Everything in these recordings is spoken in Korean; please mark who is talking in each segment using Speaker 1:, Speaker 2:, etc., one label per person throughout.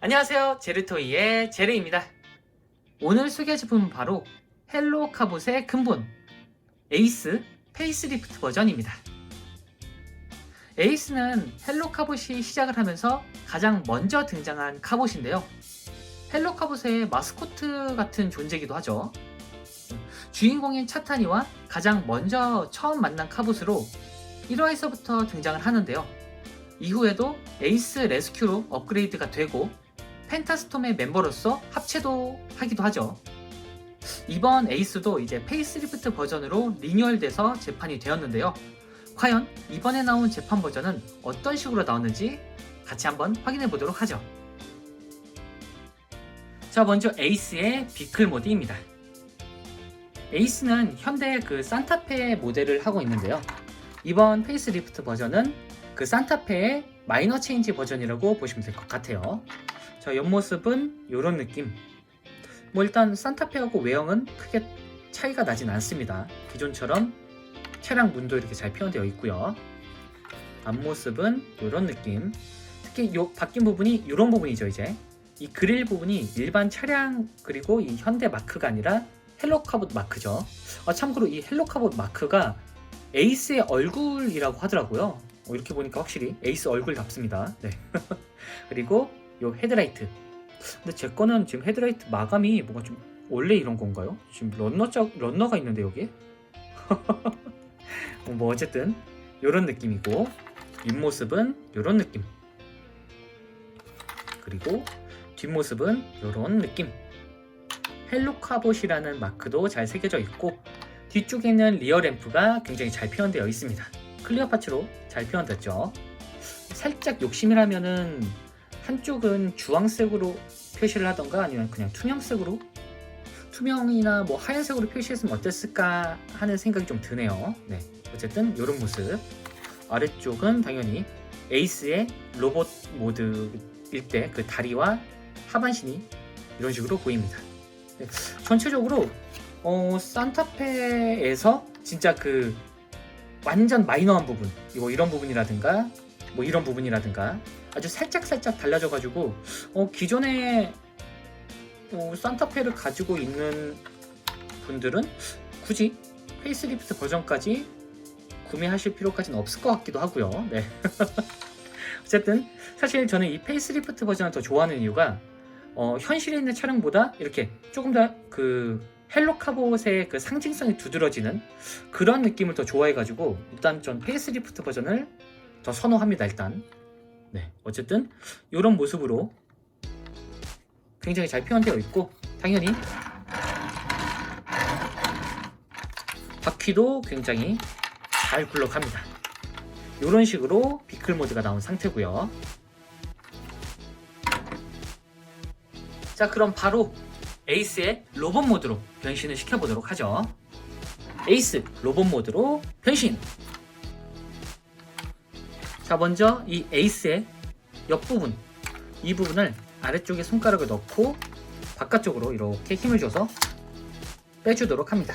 Speaker 1: 안녕하세요. 제르토이의 제르입니다. 오늘 소개할 제품은 바로 헬로 카봇의 근본 에이스 페이스리프트 버전입니다. 에이스는 헬로 카봇이 시작을 하면서 가장 먼저 등장한 카봇인데요. 헬로 카봇의 마스코트 같은 존재이기도 하죠. 주인공인 차타니와 가장 먼저 처음 만난 카봇으로 1화에서부터 등장을 하는데요. 이후에도 에이스 레스큐로 업그레이드가 되고 펜타스톰의 멤버로서 합체도 하기도 하죠. 이번 에이스도 이제 페이스리프트 버전으로 리뉴얼돼서 재판이 되었는데요. 과연 이번에 나온 재판 버전은 어떤 식으로 나왔는지 같이 한번 확인해 보도록 하죠. 자, 먼저 에이스의 비클 모드입니다. 에이스는 현대 그 산타페 모델을 하고 있는데요. 이번 페이스리프트 버전은 그 산타페의 마이너 체인지 버전이라고 보시면 될 것 같아요. 자, 옆모습은 이런 느낌. 뭐 일단 산타페하고 외형은 크게 차이가 나진 않습니다. 기존처럼 차량 문도 이렇게 잘 표현되어 있고요. 앞모습은 이런 느낌. 특히 요 바뀐 부분이 이런 부분이죠, 이제. 이 그릴 부분이 일반 차량 그리고 이 현대 마크가 아니라 헬로카봇 마크죠. 아, 참고로 이 헬로카봇 마크가 에이스의 얼굴이라고 하더라고요. 어, 이렇게 보니까 확실히 에이스 얼굴답습니다. 네. 그리고 요 헤드라이트. 근데 제 거는 지금 헤드라이트 마감이 뭔가 좀 원래 이런 건가요? 지금 런너 짝 런너가 있는데 여기? 뭐 어쨌든 요런 느낌이고 뒷모습은 요런 느낌. 그리고 뒷모습은 요런 느낌. 헬로카봇이라는 마크도 잘 새겨져 있고 뒤쪽에는 리어 램프가 굉장히 잘 표현되어 있습니다. 클리어 파츠로 잘 표현됐죠. 살짝 욕심이라면은 한쪽은 주황색으로 표시를 하던가 아니면 그냥 투명색으로 투명이나 뭐 하얀색으로 표시했으면 어땠을까 하는 생각이 좀 드네요. 네. 어쨌든 이런 모습. 아래쪽은 당연히 에이스의 로봇 모드일 때 그 다리와 하반신이 이런 식으로 보입니다. 네. 전체적으로 어, 산타페에서 진짜 그 완전 마이너한 부분, 이거 이런 부분이라든가 뭐 이런 부분이라든가 아주 살짝 살짝 달라져 가지고 어, 기존에 어, 산타페를 가지고 있는 분들은 굳이 페이스리프트 버전까지 구매하실 필요까지는 없을 것 같기도 하고요. 네. 어쨌든 사실 저는 이 페이스리프트 버전을 더 좋아하는 이유가 어, 현실에 있는 차량보다 이렇게 조금 더 그 헬로 카봇의 그 상징성이 두드러지는 그런 느낌을 더 좋아해가지고 일단 전 페이스리프트 버전을 더 선호합니다. 일단 네 어쨌든 이런 모습으로 굉장히 잘 표현되어 있고 당연히 바퀴도 굉장히 잘 굴러갑니다. 이런 식으로 비클 모드가 나온 상태고요. 자 그럼 바로 에이스의 로봇 모드로 변신을 시켜보도록 하죠. 에이스 로봇 모드로 변신! 자 먼저 이 에이스의 옆부분 이 부분을 아래쪽에 손가락을 넣고 바깥쪽으로 이렇게 힘을 줘서 빼주도록 합니다.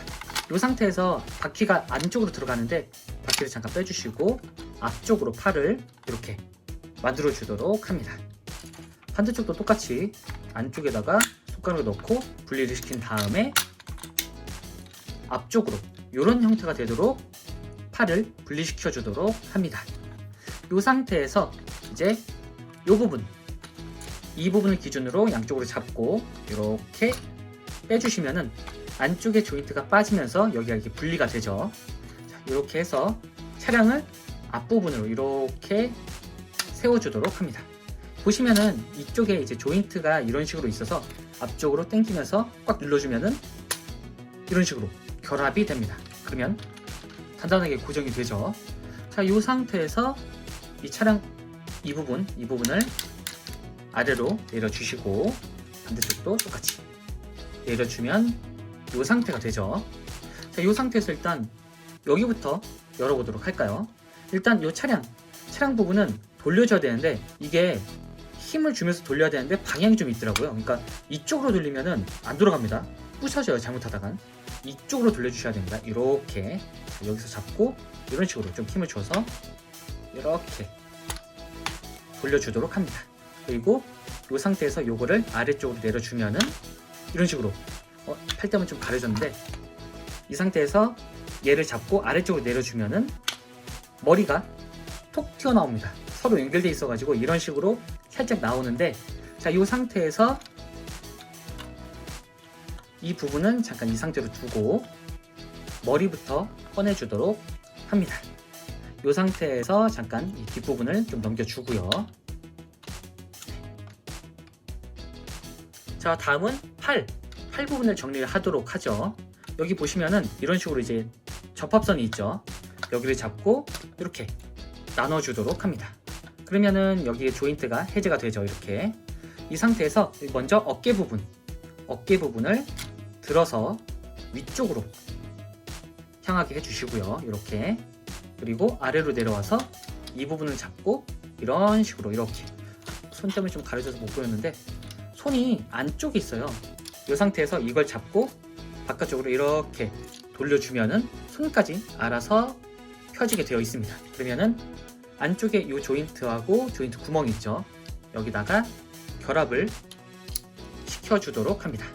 Speaker 1: 이 상태에서 바퀴가 안쪽으로 들어가는데 바퀴를 잠깐 빼주시고 앞쪽으로 팔을 이렇게 만들어 주도록 합니다. 반대쪽도 똑같이 안쪽에다가 손가락을 넣고 분리를 시킨 다음에 앞쪽으로 이런 형태가 되도록 팔을 분리시켜 주도록 합니다. 이 상태에서 이제 이 부분 이 부분을 기준으로 양쪽으로 잡고 이렇게 빼주시면은 안쪽에 조인트가 빠지면서 여기가 이렇게 분리가 되죠. 자, 이렇게 해서 차량을 앞부분으로 이렇게 세워주도록 합니다. 보시면은 이쪽에 이제 조인트가 이런 식으로 있어서 앞쪽으로 당기면서 꽉 눌러주면은 이런 식으로 결합이 됩니다. 그러면 단단하게 고정이 되죠. 자, 이 상태에서 이 차량 이 부분, 이 부분을 아래로 내려주시고 반대쪽도 똑같이 내려주면 이 상태가 되죠. 자, 이 상태에서 일단 여기부터 열어보도록 할까요? 일단 이 차량, 차량 부분은 돌려줘야 되는데 이게 힘을 주면서 돌려야 되는데 방향이 좀 있더라고요. 그러니까 이쪽으로 돌리면은 안 돌아갑니다. 부셔져요, 잘못하다간. 이쪽으로 돌려주셔야 됩니다. 이렇게 여기서 잡고 이런 식으로 좀 힘을 줘서 이렇게 돌려주도록 합니다. 그리고 이 상태에서 요거를 아래쪽으로 내려주면은 이런 식으로 어, 팔대만 좀 가려졌는데 이 상태에서 얘를 잡고 아래쪽으로 내려주면은 머리가 톡 튀어나옵니다. 서로 연결돼 있어가지고 이런 식으로 살짝 나오는데 자, 이 상태에서 이 부분은 잠깐 이 상태로 두고 머리부터 꺼내주도록 합니다. 이 상태에서 잠깐 이 뒷부분을 좀 넘겨주고요. 자, 다음은 팔. 팔 부분을 정리를 하도록 하죠. 여기 보시면은 이런 식으로 이제 접합선이 있죠. 여기를 잡고 이렇게 나눠주도록 합니다. 그러면은 여기에 조인트가 해제가 되죠. 이렇게. 이 상태에서 먼저 어깨 부분, 어깨 부분을 들어서 위쪽으로 향하게 해주시고요. 이렇게. 그리고 아래로 내려와서 이 부분을 잡고 이런 식으로 이렇게. 손 때문에 좀 가려져서 못 보였는데 손이 안쪽에 있어요. 이 상태에서 이걸 잡고 바깥쪽으로 이렇게 돌려주면은 손까지 알아서 펴지게 되어 있습니다. 그러면은 안쪽에 이 조인트하고 조인트 구멍 있죠. 여기다가 결합을 시켜주도록 합니다.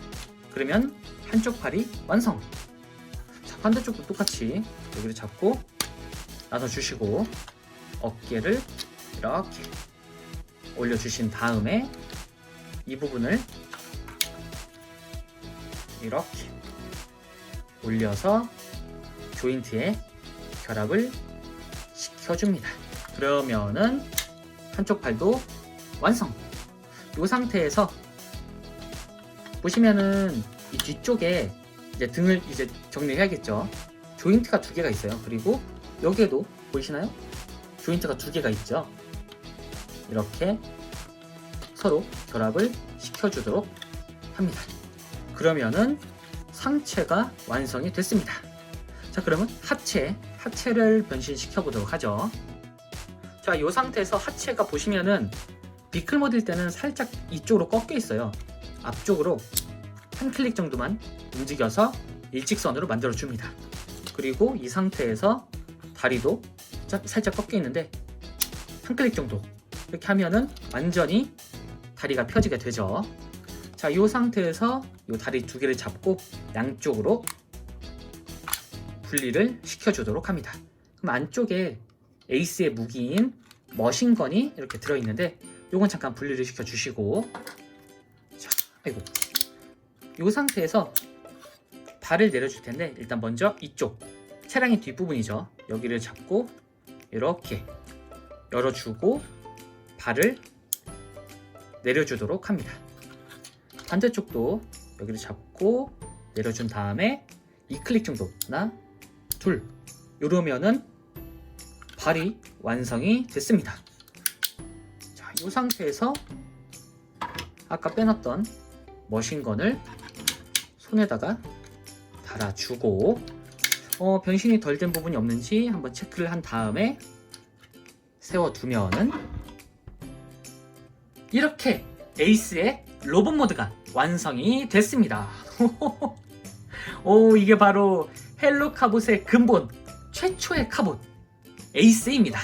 Speaker 1: 그러면 한쪽 팔이 완성. 자, 반대쪽도 똑같이 여기를 잡고 나눠주시고 어깨를 이렇게 올려주신 다음에 이 부분을 이렇게 올려서 조인트에 결합을 시켜줍니다. 그러면은 한쪽 팔도 완성. 이 상태에서 보시면은 이 뒤쪽에 이제 등을 이제 정리해야겠죠. 조인트가 두 개가 있어요. 그리고 여기에도 보이시나요? 조인트가 두 개가 있죠. 이렇게 서로 결합을 시켜주도록 합니다. 그러면은 상체가 완성이 됐습니다. 자, 그러면 하체, 하체를 변신시켜 보도록 하죠. 자, 이 상태에서 하체가 보시면은 비클 모드일 때는 살짝 이쪽으로 꺾여 있어요. 앞쪽으로 한 클릭 정도만 움직여서 일직선으로 만들어 줍니다. 그리고 이 상태에서 다리도 자- 살짝 꺾여 있는데 한 클릭 정도 이렇게 하면은 완전히 다리가 펴지게 되죠. 자, 이 상태에서 이 다리 두 개를 잡고 양쪽으로 분리를 시켜주도록 합니다. 그럼 안쪽에 에이스의 무기인 머신건이 이렇게 들어있는데 요건 잠깐 분리를 시켜주시고 자, 아이고 이 상태에서 발을 내려줄 텐데 일단 먼저 이쪽 차량의 뒷부분이죠. 여기를 잡고 이렇게 열어주고 발을 내려주도록 합니다. 반대쪽도 여기를 잡고 내려준 다음에 이 클릭 정도 하나 둘 이러면은 발이 완성이 됐습니다. 자, 이 상태에서 아까 빼놨던 머신건을 손에다가 달아주고 어, 변신이 덜 된 부분이 없는지 한번 체크를 한 다음에 세워두면은 이렇게 에이스의 로봇 모드가 완성이 됐습니다. 오, 이게 바로 헬로 카봇의 근본 최초의 카봇 에이스입니다.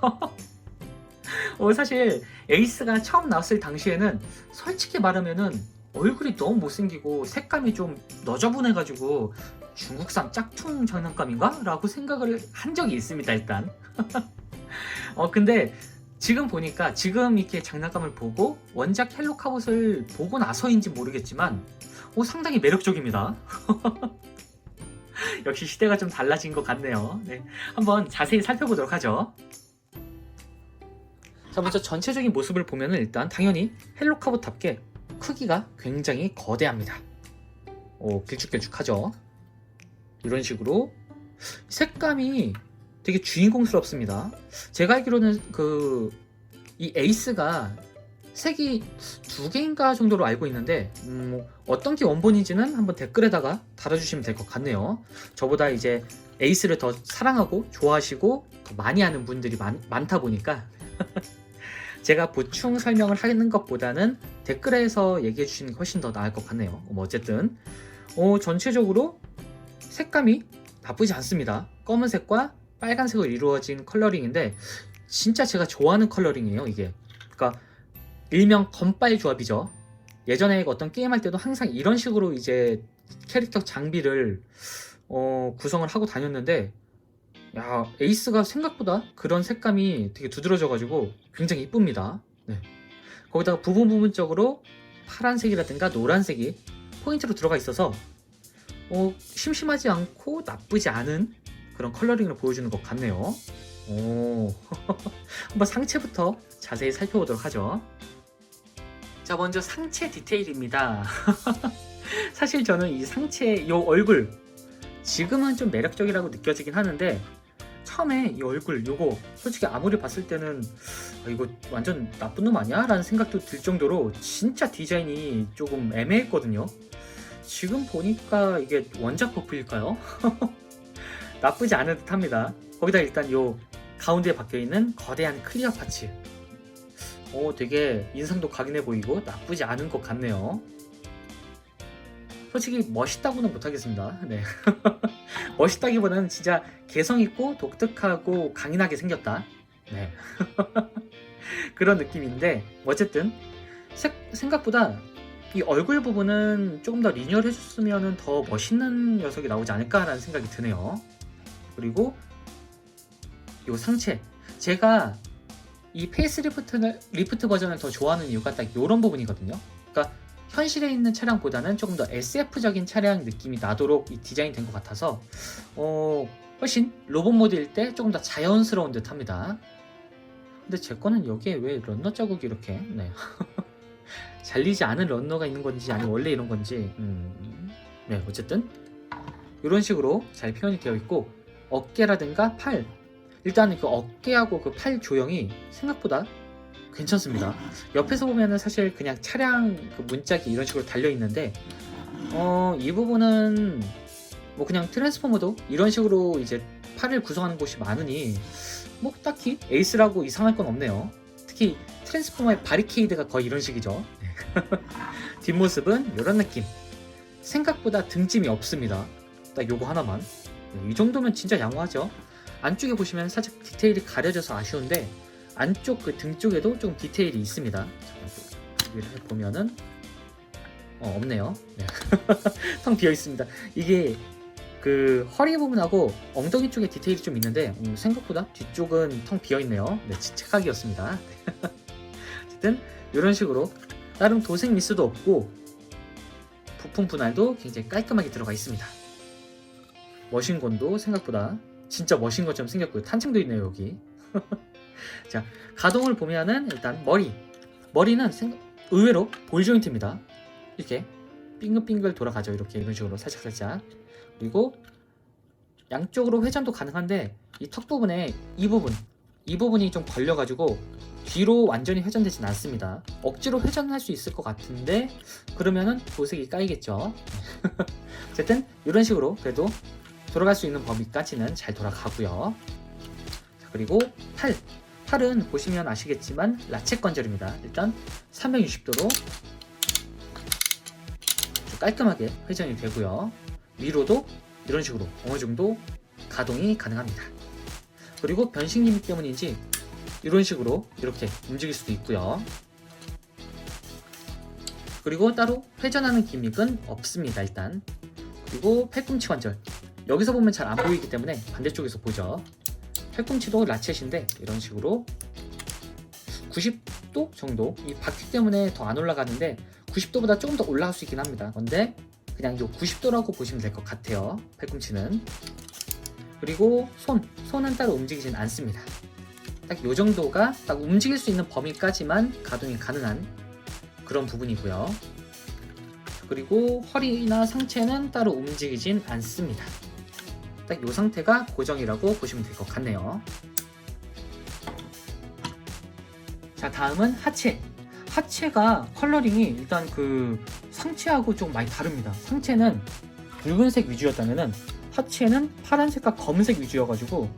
Speaker 1: 어, 사실 에이스가 처음 나왔을 당시에는 솔직히 말하면은 얼굴이 너무 못생기고 색감이 좀 너저분해가지고 중국산 짝퉁 장난감인가? 라고 생각을 한 적이 있습니다, 일단. 어, 근데 지금 보니까 지금 이렇게 장난감을 보고 원작 헬로 카봇을 보고 나서인지 모르겠지만 오, 상당히 매력적입니다. 역시 시대가 좀 달라진 것 같네요. 네, 한번 자세히 살펴보도록 하죠. 자, 먼저 전체적인 모습을 보면은 일단 당연히 헬로 카봇답게 크기가 굉장히 거대합니다. 오, 길쭉길쭉하죠. 이런 식으로 색감이 되게 주인공스럽습니다. 제가 알기로는 그 이 에이스가 색이 두 개인가 정도로 알고 있는데 음, 뭐 어떤 게 원본인지는 한번 댓글에다가 달아주시면 될 것 같네요. 저보다 이제 에이스를 더 사랑하고 좋아하시고 더 많이 아는 분들이 많, 많다 보니까 제가 보충 설명을 하는 것보다는 댓글에서 얘기해 주시는 게 훨씬 더 나을 것 같네요. 뭐 어쨌든 어, 전체적으로 색감이 나쁘지 않습니다. 검은색과 빨간색으로 이루어진 컬러링인데 진짜 제가 좋아하는 컬러링이에요. 이게 그러니까 일명 건빨 조합이죠. 예전에 어떤 게임할 때도 항상 이런 식으로 이제 캐릭터 장비를 어, 구성을 하고 다녔는데 야 에이스가 생각보다 그런 색감이 되게 두드러져 가지고 굉장히 이쁩니다. 네. 거기다가 부분 부분적으로 파란색이라든가 노란색이 포인트로 들어가 있어서 어, 심심하지 않고 나쁘지 않은 그런 컬러링을 보여주는 것 같네요. 오, 한번 상체부터 자세히 살펴보도록 하죠. 자, 먼저 상체 디테일입니다. 사실 저는 이 상체, 요 얼굴, 지금은 좀 매력적이라고 느껴지긴 하는데, 처음에 이 얼굴, 요거, 솔직히 아무리 봤을 때는, 아, 이거 완전 나쁜 놈 아니야? 라는 생각도 들 정도로 진짜 디자인이 조금 애매했거든요. 지금 보니까 이게 원작 버프일까요? 나쁘지 않은 듯 합니다. 거기다 일단 요 가운데에 박혀 있는 거대한 클리어 파츠. 오, 되게 인상도 각인해 보이고 나쁘지 않은 것 같네요. 솔직히 멋있다고는 못하겠습니다. 네. 멋있다기보다는 진짜 개성 있고 독특하고 강인하게 생겼다. 네. 그런 느낌인데 어쨌든 세- 생각보다 이 얼굴 부분은 조금 더 리니얼 해줬으면 더 멋있는 녀석이 나오지 않을까라는 생각이 드네요. 그리고 요 상체 제가 이 페이스 리프트, 리프트 버전을 더 좋아하는 이유가 딱 이런 부분이거든요. 그러니까 현실에 있는 차량보다는 조금 더 SF적인 차량 느낌이 나도록 이 디자인 된 것 같아서 어, 훨씬 로봇 모드일 때 조금 더 자연스러운 듯합니다. 근데 제 거는 여기에 왜 런너 자국이 이렇게 네. 잘리지 않은 런너가 있는 건지 아니면 원래 이런 건지 음, 네 어쨌든 이런 식으로 잘 표현이 되어 있고 어깨라든가 팔 일단 그 어깨하고 그 팔 조형이 생각보다 괜찮습니다. 옆에서 보면은 사실 그냥 차량 그 문짝이 이런 식으로 달려 있는데 어 이 부분은 뭐 그냥 트랜스포머도 이런 식으로 이제 팔을 구성하는 곳이 많으니 뭐 딱히 에이스라고 이상할 건 없네요. 특히 트랜스포머의 바리케이드가 거의 이런 식이죠. 뒷모습은 이런 느낌. 생각보다 등짐이 없습니다. 딱 요거 하나만. 네, 이 정도면 진짜 양호하죠. 안쪽에 보시면 살짝 디테일이 가려져서 아쉬운데 안쪽 그 등 쪽에도 좀 디테일이 있습니다. 여기를 보면은 어, 없네요. 네. 텅 비어 있습니다. 이게 그 허리 부분하고 엉덩이 쪽에 디테일이 좀 있는데 음, 생각보다 뒤쪽은 텅 비어 있네요. 네, 착각이었습니다. 어쨌든 이런 식으로 나름 도색 미스도 없고 부품 분할도 굉장히 깔끔하게 들어가 있습니다. 머신건도 생각보다 진짜 머신 것처럼 생겼고요. 탄창도 있네요 여기. 자 가동을 보면은 일단 머리 머리는 생각, 의외로 볼 조인트입니다. 이렇게 빙글빙글 돌아가죠. 이렇게 이런 식으로 살짝 살짝 그리고 양쪽으로 회전도 가능한데 이 턱 부분에 이 부분 이 부분이 좀 걸려가지고 뒤로 완전히 회전되진 않습니다. 억지로 회전할 수 있을 것 같은데 그러면은 도색이 까이겠죠. 어쨌든 이런 식으로 그래도 돌아갈 수 있는 범위까지는 잘 돌아가고요. 자, 그리고 팔. 팔은 보시면 아시겠지만 라체 관절입니다. 일단 360도로 깔끔하게 회전이 되고요. 위로도 이런 식으로 어느 정도 가동이 가능합니다. 그리고 변신 기믹 때문인지 이런 식으로 이렇게 움직일 수도 있고요. 그리고 따로 회전하는 기믹은 없습니다. 일단 그리고 팔꿈치 관절 여기서 보면 잘 안 보이기 때문에 반대쪽에서 보죠. 팔꿈치도 라쳇인데 이런 식으로 90도 정도 이 바퀴 때문에 더 안 올라가는데 90도보다 조금 더 올라갈 수 있긴 합니다. 근데 그냥 이 90도라고 보시면 될 것 같아요. 팔꿈치는 그리고 손 손은 따로 움직이진 않습니다. 딱 이 정도가 딱 움직일 수 있는 범위까지만 가동이 가능한 그런 부분이고요. 그리고 허리나 상체는 따로 움직이진 않습니다. 딱 이 상태가 고정이라고 보시면 될 것 같네요. 자, 다음은 하체. 하체가 컬러링이 일단 그 상체하고 좀 많이 다릅니다. 상체는 붉은색 위주였다면은 하체는 파란색과 검은색 위주여가지고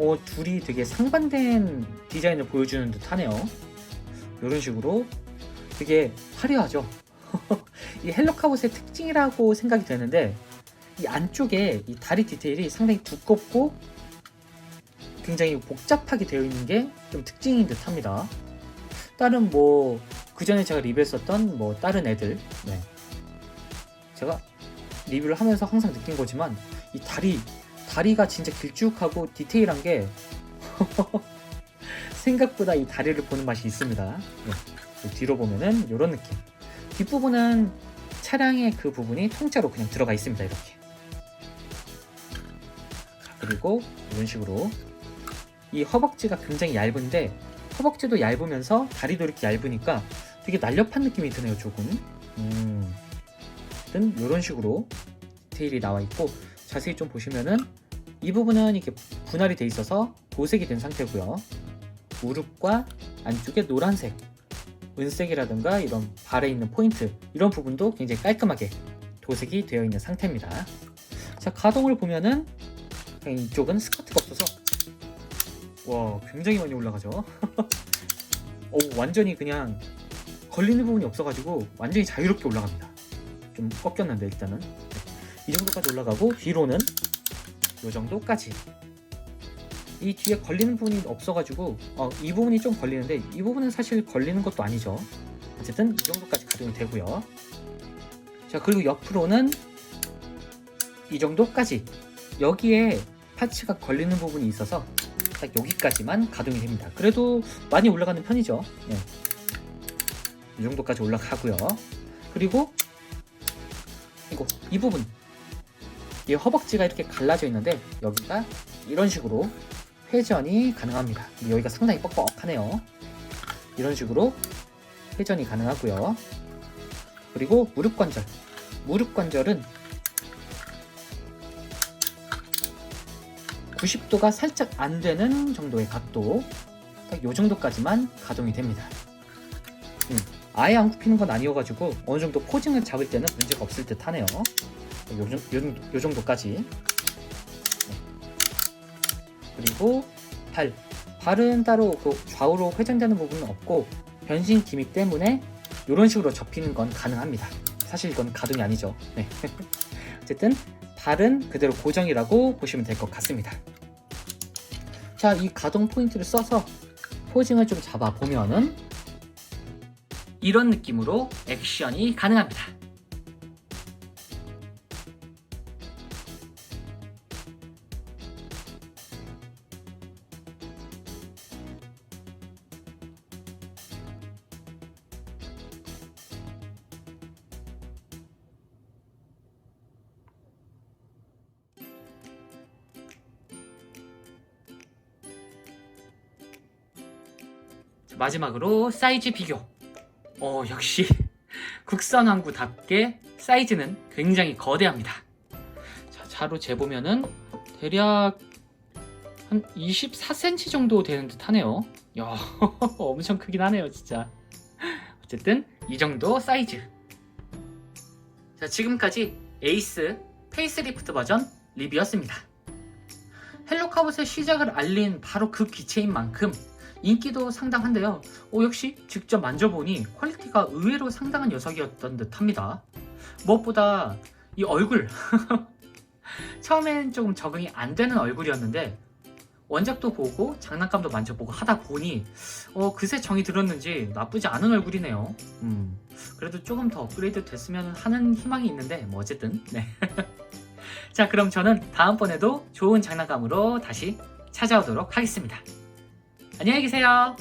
Speaker 1: 어, 둘이 되게 상반된 디자인을 보여주는 듯 하네요. 이런 식으로 되게 화려하죠. 이 헬로카봇의 특징이라고 생각이 되는데 이 안쪽에 이 다리 디테일이 상당히 두껍고 굉장히 복잡하게 되어 있는 게 좀 특징인 듯 합니다. 다른 뭐 그 전에 제가 리뷰했었던 뭐 다른 애들 네. 제가 리뷰를 하면서 항상 느낀 거지만 이 다리 다리가 진짜 길쭉하고 디테일한 게 생각보다 이 다리를 보는 맛이 있습니다. 네. 그 뒤로 보면은 이런 느낌. 뒷부분은 차량의 그 부분이 통짜로 그냥 들어가 있습니다. 이렇게. 자, 그리고 이런 식으로 이 허벅지가 굉장히 얇은데 허벅지도 얇으면서 다리도 이렇게 얇으니까 되게 날렵한 느낌이 드네요. 조금. 음. 이런 식으로 디테일이 나와 있고 자세히 좀 보시면은 이 부분은 이렇게 분할이 돼 있어서 도색이 된 상태고요. 무릎과 안쪽에 노란색, 은색이라든가 이런 발에 있는 포인트 이런 부분도 굉장히 깔끔하게 도색이 되어 있는 상태입니다. 자 가동을 보면은 이쪽은 스커트가 없어서 와 굉장히 많이 올라가죠. 오 완전히 그냥 걸리는 부분이 없어가지고 완전히 자유롭게 올라갑니다. 좀 꺾였는데 일단은 이 정도까지 올라가고 뒤로는 이 정도까지. 이 뒤에 걸리는 부분이 없어가지고 어, 이 부분이 좀 걸리는데 이 부분은 사실 걸리는 것도 아니죠. 어쨌든 이 정도까지 가동이 되고요. 자 그리고 옆으로는 이 정도까지. 여기에 파츠가 걸리는 부분이 있어서 딱 여기까지만 가동이 됩니다. 그래도 많이 올라가는 편이죠. 네. 이 정도까지 올라가고요. 그리고 이거 이 부분 이 허벅지가 이렇게 갈라져 있는데 여기가 이런 식으로 회전이 가능합니다. 여기가 상당히 뻑뻑하네요. 이런 식으로 회전이 가능하고요. 그리고 무릎 관절. 무릎 관절은 90도가 살짝 안 되는 정도의 각도. 딱 요 정도까지만 가동이 됩니다. 음, 아예 안 굽히는 건 아니어가지고 어느 정도 포징을 잡을 때는 문제가 없을 듯 하네요. 요, 정도까지. 네. 그리고 발. 발은 따로 그 좌우로 회전되는 부분은 없고 변신 기믹 때문에 이런 식으로 접히는 건 가능합니다. 사실 이건 가동이 아니죠. 네. 어쨌든 발은 그대로 고정이라고 보시면 될 것 같습니다. 자, 이 가동 포인트를 써서 포징을 좀 잡아 보면은 이런 느낌으로 액션이 가능합니다. 마지막으로 사이즈 비교. 어, 역시 국산 항구답게 사이즈는 굉장히 거대합니다. 자, 자로 재보면은 대략 한 24cm 정도 되는 듯 하네요. 야, 엄청 크긴 하네요, 진짜. 어쨌든 이 정도 사이즈. 자, 지금까지 에이스 페이스리프트 버전 리뷰였습니다. 헬로카봇의 시작을 알린 바로 그 기체인 만큼 인기도 상당한데요. 오, 역시 직접 만져보니 퀄리티가 의외로 상당한 녀석이었던 듯 합니다. 무엇보다 이 얼굴. 처음엔 조금 적응이 안 되는 얼굴이었는데, 원작도 보고 장난감도 만져보고 하다 보니, 어, 그새 정이 들었는지 나쁘지 않은 얼굴이네요. 음, 그래도 조금 더 업그레이드 됐으면 하는 희망이 있는데, 뭐, 어쨌든, 네. 자, 그럼 저는 다음번에도 좋은 장난감으로 다시 찾아오도록 하겠습니다. 안녕히 계세요.